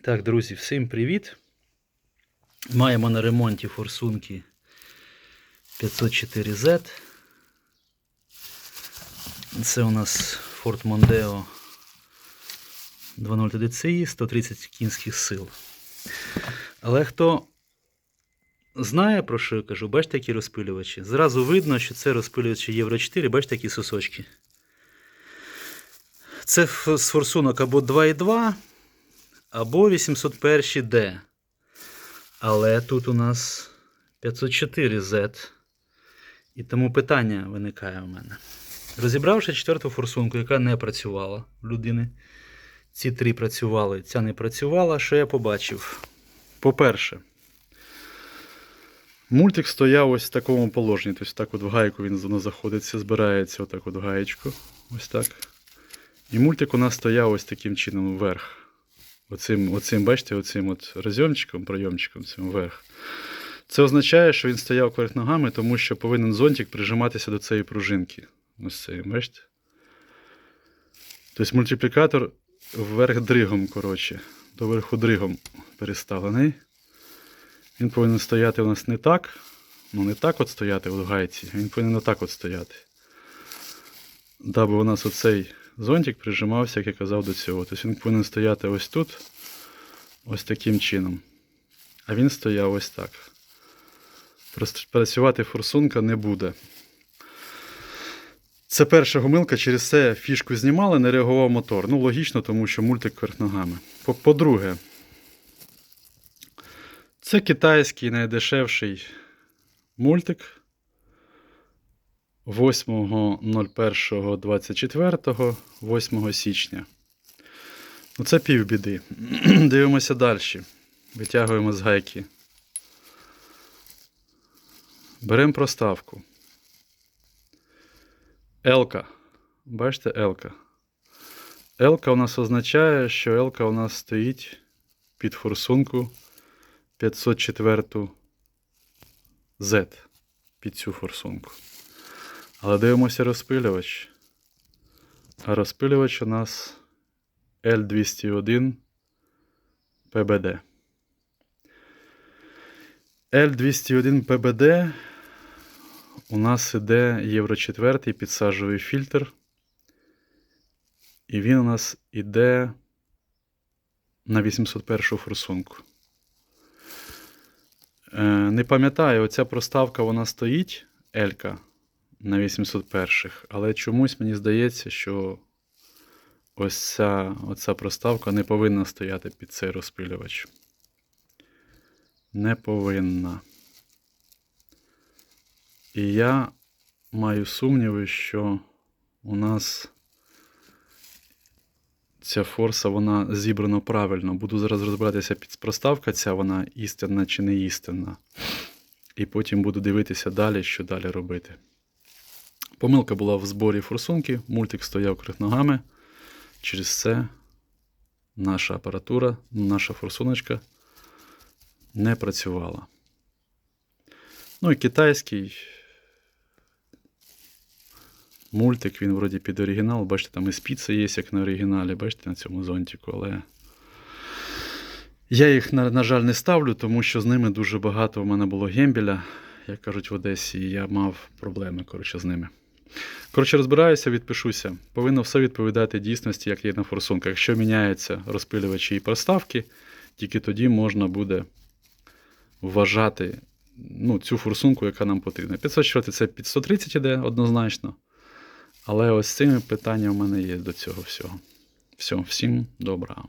Так, друзі, всім привіт. Маємо на ремонті форсунки 504Z. Це у нас Ford Mondeo 2.0 TDCi 130 кінських сил. Але хто знає, про що я кажу, бачите, які розпилювачі. Зразу видно, що це розпилювачі Євро 4, бачите, які сосочки. Це з форсунок або 2.2, або 801D. Але тут у нас 504Z. І тому питання виникає у мене. Розібравши четверту форсунку, яка не працювала в людини. Ці три працювали, ця не працювала. Що я побачив? По-перше, мультик стояв ось в такому положенні. Тобто так от в гайку він заходиться, збирається отак от в гаєчку. Ось так. І мультик у нас стояв ось таким чином вверх. Оцим, оцим, бачите, оцим от розйомчиком, пройомчиком цим вверх. Це означає, що він стояв перед ногами, тому що повинен зонтик прижиматися до цієї пружинки. Ось цей, бачите? Тобто мультиплікатор вверх дригом, коротше, доверху дригом переставлений. Він повинен стояти у нас не так. Ну, не так от стояти в гайці, він повинен отак от стояти. Даби у нас оцей зонтик прижимався, як я казав, до цього. Тобто він повинен стояти ось тут, ось таким чином. А він стояв ось так. Працювати форсунка не буде. Це перша гомилка, через це фішку знімали, не реагував мотор. Ну, логічно, тому що мультик вверх ногами. По- По-друге, це китайський найдешевший мультик. 8.01.24, 8 січня. Ну, це півбіди. Дивимося далі. Витягуємо з гайки. Беремо проставку. Елка. Бачите, елка. Елка у нас означає, що елка у нас стоїть під форсунку 504 Z. Під цю форсунку. Але дивимося розпилювач. А розпилювач у нас L201 PBD. L201 PBD у нас іде Євро 4 підсаджовий фільтр. І він у нас іде на 801 форсунку. Е, не пам'ятаю, оця проставка вона стоїть Елька на 801-х, але чомусь мені здається, що ось ця оця проставка не повинна стояти під цей розпилювач. Не повинна. І я маю сумніви, що у нас ця форса вона зібрана правильно. Буду зараз розбиратися під проставка, ця вона істинна чи не істинна. І потім буду дивитися далі, що далі робити. Помилка була в зборі форсунки, мультик стояв крих ногами. Через це наша апаратура, наша форсуночка не працювала. Ну і китайський мультик, він вроді під оригінал. Бачите, там і спіци є, як на оригіналі, бачите, на цьому зонтику, але. Я їх, на, на жаль, не ставлю, тому що з ними дуже багато в мене було гембеля, як кажуть в Одесі, і я мав проблеми коротше, з ними. Коротше, розбираюся, відпишуся. Повинно все відповідати дійсності, як є на форсунках. Якщо міняються розпилювачі і проставки, тільки тоді можна буде вважати ну, цю форсунку, яка нам потрібна. 504 це під 130 іде однозначно. Але ось цими питаннями в мене є до цього всього. Все, всім добра.